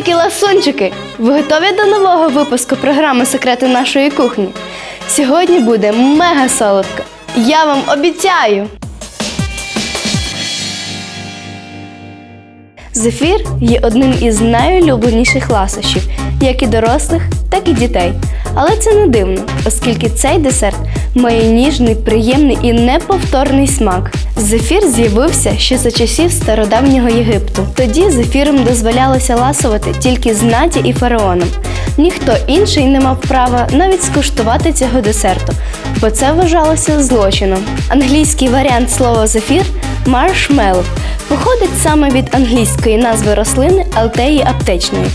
Красунчики! Ви готові до нового випуску програми Секрети нашої кухні? Сьогодні буде мега солодко. Я вам обіцяю! Зефір є одним із найулюбленіших ласощів, як і дорослих, так і дітей. Але це не дивно, оскільки цей десерт має ніжний, приємний і неповторний смак. Зефір з'явився ще за часів стародавнього Єгипту. Тоді зефіром дозволялося ласувати тільки знаті і фараонам. Ніхто інший не мав права навіть скуштувати цього десерту, бо це вважалося злочином. Англійський варіант слова зефір маршмеллоу походить саме від англійської назви рослини алтеї аптечної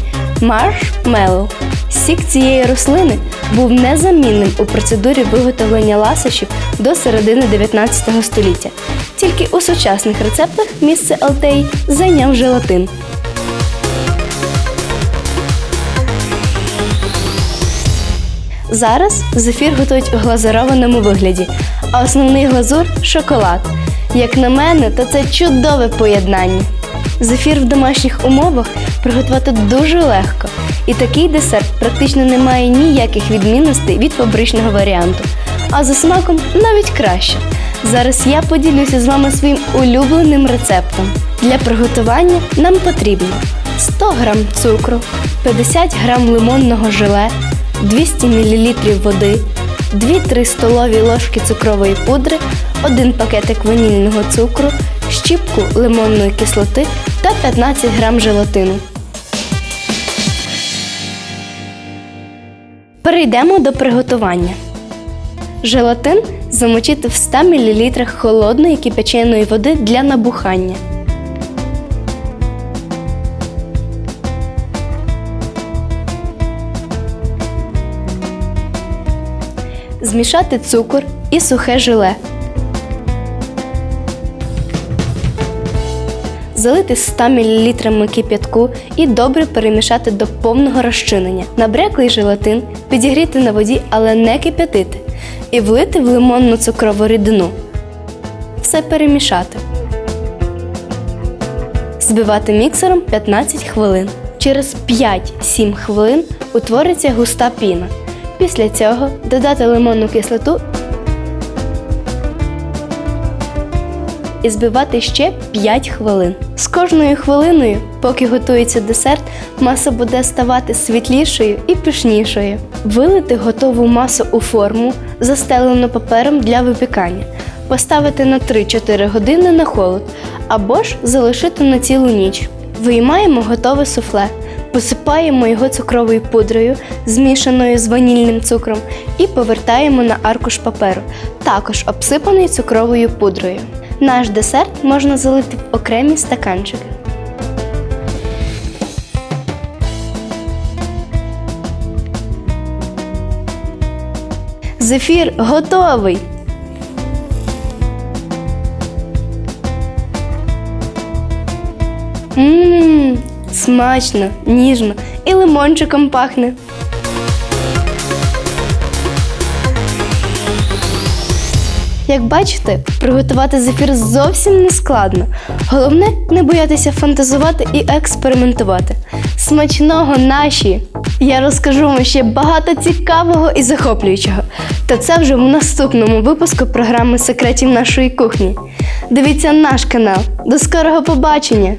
маршмеллоу. Сік цієї рослини був незамінним у процедурі виготовлення ласощів до середини 19 століття. Тільки у сучасних рецептах місце алтеї зайняв желатин. Зараз зефір готують у глазурованому вигляді, а основний глазур шоколад. Як на мене, то це чудове поєднання. Зефір в домашніх умовах приготувати дуже легко, і такий десерт практично не має ніяких відмінностей від фабричного варіанту. А за смаком навіть краще. Зараз я поділюся з вами своїм улюбленим рецептом. Для приготування нам потрібно 100 г цукру, 50 г лимонного желе, 200 мл води, 2-3 столові ложки цукрової пудри, 1 пакетик ванільного цукру, щіпку лимонної кислоти та 15 г желатину. Перейдемо до приготування. Желатин замочити в 100 мл холодної кипяченої води для набухання. Змішати цукор і сухе желе. Залити 100 мл кип'ятку і добре перемішати до повного розчинення. Набряклий желатин підігріти на воді, але не кип'ятити. І влити в лимонну цукрову рідину. Все перемішати. Збивати міксером 15 хвилин. Через 5-7 хвилин утвориться густа піна. Після цього додати лимонну кислоту і збивати ще 5 хвилин. З кожною хвилиною, поки готується десерт, маса буде ставати світлішою і пишнішою. Вилити готову масу у форму, застелену папером для випікання, поставити на 3-4 години на холод або ж залишити на цілу ніч. Виймаємо готове суфле. Посипаємо його цукровою пудрою, змішаною з ванільним цукром, і повертаємо на аркуш паперу, також обсипаний цукровою пудрою. Наш десерт можна залити в окремі стаканчики. Зефір готовий! Ммм, смачно, ніжно і лимончиком пахне. Як бачите, приготувати зефір зовсім не складно. Головне не боятися фантазувати і експериментувати. Смачного наші! Я розкажу вам ще багато цікавого і захоплюючого. Та це вже в наступному випуску програми Секретів нашої кухні. Дивіться наш канал. До скорого побачення!